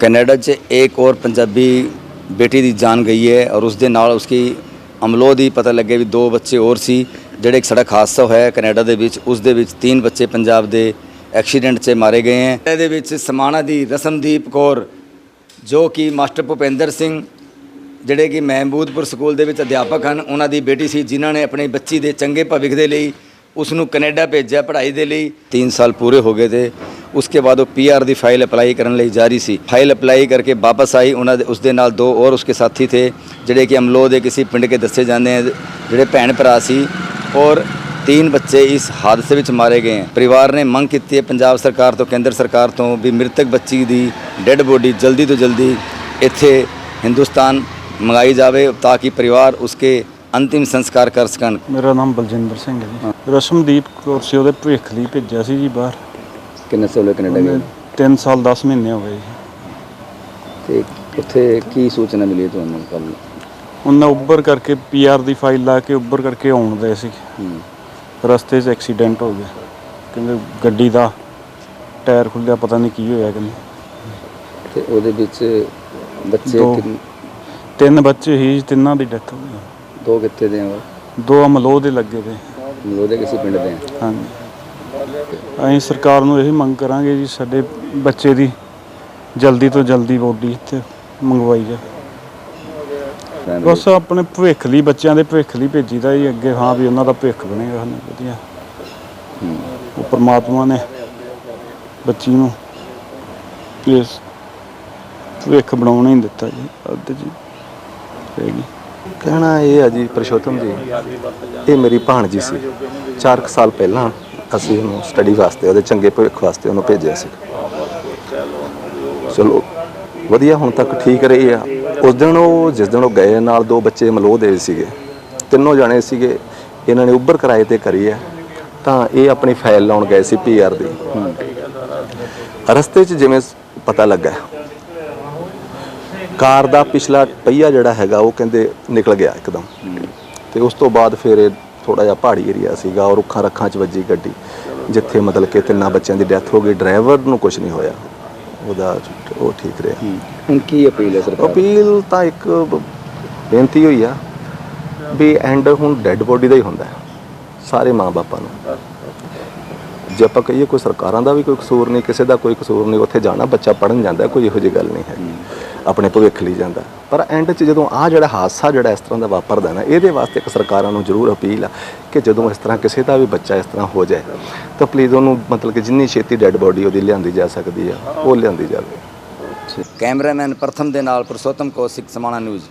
Canada 'ਚ ਇੱਕ ਹੋਰ ਪੰਜਾਬੀ ਬੇਟੀ ਦੀ ਜਾਨ ਗਈ ਹੈ ਔਰ ਉਸ ਦੇ ਨਾਲ ਉਸकी ਅਮਲੋ ਦੀ ਪਤਾ ਲੱਗਿਆ ਵੀ ਦੋ ਬੱਚੇ ਹੋਰ ਸੀ, ਜਿਹੜੇ ਇੱਕ ਸੜਕ ਹਾਦਸਾ ਹੋਇਆ ਕੈਨੇਡਾ ਦੇ ਵਿੱਚ ਉਸ ਦੇ ਵਿੱਚ ਤਿੰਨ ਬੱਚੇ ਪੰਜਾਬ ਦੇ ਐਕਸੀਡੈਂਟ 'ਚ ਮਾਰੇ ਗਏ ਹੈ। ਇਹਦੇ ਵਿੱਚ ਸਮਾਣਾ ਦੀ ਰਸਮਦੀਪ ਕੌਰ, ਜੋ ਕਿ ਮਾਸਟਰ ਭੁਪਿੰਦਰ ਸਿੰਘ, ਜਿਹੜੇ ਕਿ ਮਹਿਮੂਦਪੁਰ ਸਕੂਲ ਦੇ ਵਿੱਚ ਅਧਿਆਪਕ ਹਨ, ਉਹਨਾਂ ਦੀ ਬੇਟੀ ਸੀ, ਜਿਨ੍ਹਾਂ ਨੇ ਆਪਣੀ ਬੱਚੀ ਦੇ ਚੰਗੇ ਭਵਿੱਖ ਦੇ ਲਈ ਉਸ ਨੂੰ ਕੈਨੇਡਾ ਭੇਜਿਆ ਪੜ੍ਹਾਈ ਦੇ ਲਈ। 3 ਸਾਲ ਪੂਰੇ ਹੋ ਗਏ ਤੇ ਉਸਕੇ ਬਾਅਦ ਉਹ ਪੀਆਰ ਦੀ ਫਾਈਲ ਅਪਲਾਈ ਕਰਨ ਲਈ ਜਾਰੀ ਸੀ। ਫਾਈਲ ਅਪਲਾਈ ਕਰਕੇ ਵਾਪਸ ਆਈ, ਉਹਨਾਂ ਦੇ ਉਸਦੇ ਨਾਲ ਦੋ ਹੋਰ ਉਸਕੇ ਸਾਥੀ ਥੇ, ਜਿਹੜੇ ਕਿ ਅਮਲੋ ਦੇ ਕਿਸੇ ਪਿੰਡ ਕੇ ਦੱਸੇ ਜਾਂਦੇ ਹਨ, ਜਿਹੜੇ ਭੈਣ ਭਰਾ ਸੀ ਔਰ ਤਿੰਨ ਬੱਚੇ ਇਸ ਹਾਦਸੇ ਵਿੱਚ ਮਾਰੇ ਗਏ ਹਨ। ਪਰਿਵਾਰ ਨੇ ਮੰਗ ਕੀਤੀ ਹੈ ਪੰਜਾਬ ਸਰਕਾਰ ਤੋਂ, ਕੇਂਦਰ ਸਰਕਾਰ ਤੋਂ ਵੀ ਮ੍ਰਿਤਕ ਬੱਚੀ ਦੀ ਡੈੱਡ ਬੋਡੀ ਜਲਦੀ ਤੋਂ ਜਲਦੀ ਇੱਥੇ ਹਿੰਦੁਸਤਾਨ ਮੰਗਾਈ ਜਾਵੇ ਤਾਂ ਕਿ ਪਰਿਵਾਰ ਉਸਕੇ ਅੰਤਿਮ ਸੰਸਕਾਰ ਕਰ ਸਕਣ। ਮੇਰਾ ਨਾਮ ਬਲਜਿੰਦਰ ਸਿੰਘ ਹੈ ਜੀ। ਰਸ਼ਮਦੀਪ ਕੌਰ ਸੀ ਉਹਦੇ ਭਵਿੱਖ ਲਈ ਭੇਜਿਆ ਸੀ ਜੀ ਬਾਹਰ। ਕਿੰਨੇ ਸਾਲ ਕੈਨੇਡਾ 3 ਸਾਲ 10 ਮਹੀਨੇ ਹੋ ਗਏ ਜੀ। ਤੇ ਉੱਥੇ ਕੀ ਸੂਚਨਾ ਮਿਲੀ ਤੁਹਾਨੂੰ ਕੱਲ ਉਹਨਾਂ ਉੱਬਰ ਕਰਕੇ ਪੀਆਰ ਦੀ ਫਾਈਲ ਲਾ ਕੇ ਉੱਬਰ ਕਰਕੇ ਆਉਣ ਦੇ ਸੀ। ਰਸਤੇ 'ਚ ਐਕਸੀਡੈਂਟ ਹੋ ਗਿਆ। ਕਹਿੰਦੇ ਗੱਡੀ ਦਾ ਟਾਇਰ ਖੁੱਲਿਆ ਪਤਾ ਨਹੀਂ ਕੀ ਹੋਇਆ ਕਹਿੰਦੇ। ਤੇ ਉਹਦੇ ਵਿੱਚ ਬੱਚੇ ਤਿੰਨ ਬੱਚੇ ਸੀ ਤਿੰਨਾਂ ਦੀ ਡੈਥ ਹੋ ਗਈ। ਦੋ ਕਿੱਥੇ ਦੇ ਆ ਦੋ ਅਮਲੋਹ ਦੇ ਲੱਗੇ ਤੇ ਉਹਦੇ ਕਿਸੇ ਪਿੰਡ ਦੇ ਆ? ਹਾਂਜੀ। ਅਸੀਂ ਸਰਕਾਰ ਨੂੰ ਇਹ ਮੰਗ ਕਰਾਂਗੇ ਜੀ ਸਾਡੇ ਬੱਚੇ ਦੀ ਜਲਦੀ ਤੋਂ ਜਲਦੀ ਬੋਡੀ ਇੱਥੇ ਮੰਗਵਾਈ ਜਾਵੇ। ਬਸ ਆਪਣੇ ਭਵਿੱਖ ਲਈ ਬੱਚਿਆਂ ਦੇ ਭਵਿੱਖ ਲਈ ਭੇਜੀਦਾ ਜੀ ਅੱਗੇ ਹਾਂ ਵੀ ਉਹਨਾਂ ਦਾ ਭਵਿੱਖ ਬਣੇਗਾ ਹਨਾ ਵਧੀਆ। ਉਹ ਪ੍ਰਮਾਤਮਾ ਨੇ ਬੱਚੀ ਨੂੰ ਇਸ ਭਵਿੱਖ ਬਣਾਉਣ ਹੀ ਦਿੱਤਾ ਜੀ ਅੱਧ ਜੀ। ਹੈਗੀ ਕਹਿਣਾ ਇਹ ਆ ਜੀ ਪ੍ਰਸ਼ੋਤਮ ਜੀ, ਇਹ ਮੇਰੀ ਭਾਣਜੀ ਸੀ। 4 ਸਾਲ ਪਹਿਲਾਂ ਅਸੀਂ ਉਹਨੂੰ ਸਟੱਡੀ ਵਾਸਤੇ, ਉਹਦੇ ਚੰਗੇ ਭਵਿੱਖ ਵਾਸਤੇ ਉਹਨੂੰ ਭੇਜਿਆ ਸੀ। ਚਲੋ, ਵਧੀਆ ਹੁਣ ਤੱਕ ਠੀਕ ਰਹੀ ਆ। ਉਸ ਦਿਨ ਉਹ, ਜਿਸ ਦਿਨ ਉਹ ਗਏ, ਨਾਲ ਦੋ ਬੱਚੇ ਮਲੋਹ ਦੇ ਸੀਗੇ। ਤਿੰਨੋਂ ਜਾਣੇ ਸੀਗੇ, ਇਹਨਾਂ ਨੇ ਉੱਭਰ ਕਿਰਾਏ ਤੇ ਕਰੀ ਆ। ਤਾਂ ਇਹ ਆਪਣੀ ਫਾਈਲ ਲਾਉਣ ਗਏ ਸੀ ਪੀਆਰ ਦੀ। ਰਸਤੇ 'ਚ ਜਿਵੇਂ ਪਤਾ ਲੱਗਾ ਕਾਰ ਦਾ ਪਿਛਲਾ ਪਹੀਆ ਜਿਹੜਾ ਹੈਗਾ ਉਹ ਕਹਿੰਦੇ ਨਿਕਲ ਗਿਆ ਇੱਕਦਮ। ਤੇ ਉਸ ਤੋਂ ਬਾਅਦ ਫਿਰ ਇਹ ਥੋੜਾ ਜਿਹਾ ਪਹਾੜੀ ਏਰੀਆ ਸੀਗਾ ਔਰ ਰੁੱਖਾਂ ਰੱਖਾਂ 'ਚ ਵੱਜੀ ਗੱਡੀ ਜਿੱਥੇ ਮਤਲਬ ਕਿ ਤਿੰਨਾਂ ਬੱਚਿਆਂ ਦੀ ਡੈਥ ਹੋ ਗਈ ਡਰਾਈਵਰ ਨੂੰ ਕੁਝ ਨਹੀਂ ਹੋਇਆ। ਉਹਦਾ ਉਹ ਠੀਕ ਰਿਹਾ। ਹੁਣ ਕੀ ਅਪੀਲ ਹੈ ਸਰਕਾਰ ਅਪੀਲ ਤਾਂ ਇੱਕ ਬੇਨਤੀ ਹੋਈ ਆ ਵੀ ਐਂਡ ਹੁਣ ਡੈੱਡ ਬੋਡੀ ਦਾ ਹੀ ਹੁੰਦਾ ਸਾਰੇ ਮਾਂ-ਬਾਪਾਂ ਨੂੰ। ਜੇ ਆਪਾਂ ਕਹੀਏ ਕੋਈ ਸਰਕਾਰਾਂ ਦਾ ਵੀ ਕੋਈ ਕਸੂਰ ਨਹੀਂ ਕਿਸੇ ਦਾ ਕੋਈ ਕਸੂਰ ਨਹੀਂ ਉੱਥੇ ਜਾਣਾ ਬੱਚਾ ਪੜਨ ਜਾਂਦਾ ਕੋਈ ਇਹੋ ਜਿਹੀ ਗੱਲ ਨਹੀਂ ਹੈ। ਆਪਣੇ ਭਵਿੱਖ ਲਈ ਜਾਂਦਾ। ਪਰ ਐਂਡ 'ਚ ਜਦੋਂ ਆ ਜਿਹੜਾ ਹਾਦਸਾ ਜਿਹੜਾ ਇਸ ਤਰ੍ਹਾਂ ਦਾ ਵਾਪਰਦਾ ਨਾ, ਇਹਦੇ ਵਾਸਤੇ ਇੱਕ ਸਰਕਾਰਾਂ ਨੂੰ ਜ਼ਰੂਰ ਅਪੀਲ ਆ ਕਿ ਜਦੋਂ ਇਸ ਤਰ੍ਹਾਂ ਕਿਸੇ ਦਾ ਵੀ ਬੱਚਾ ਇਸ ਤਰ੍ਹਾਂ ਹੋ ਜਾਏ, ਤਾਂ ਪਲੀਜ਼ ਉਹਨੂੰ ਮਤਲਬ ਕਿ ਜਿੰਨੀ ਛੇਤੀ ਡੈੱਡ ਬੋਡੀ ਉਹਦੀ ਲਿਆਂਦੀ ਜਾ ਸਕਦੀ ਆ, ਉਹ ਲਿਆਂਦੀ ਜਾਵੇ। ਕੈਮਰਾਮੈਨ ਪ੍ਰਥਮ ਦੇ ਨਾਲ ਪੁਰਸ਼ੋਤਮ ਕੌਸ਼ਿਕ ਸਮਾਣਾ ਨਿਊਜ਼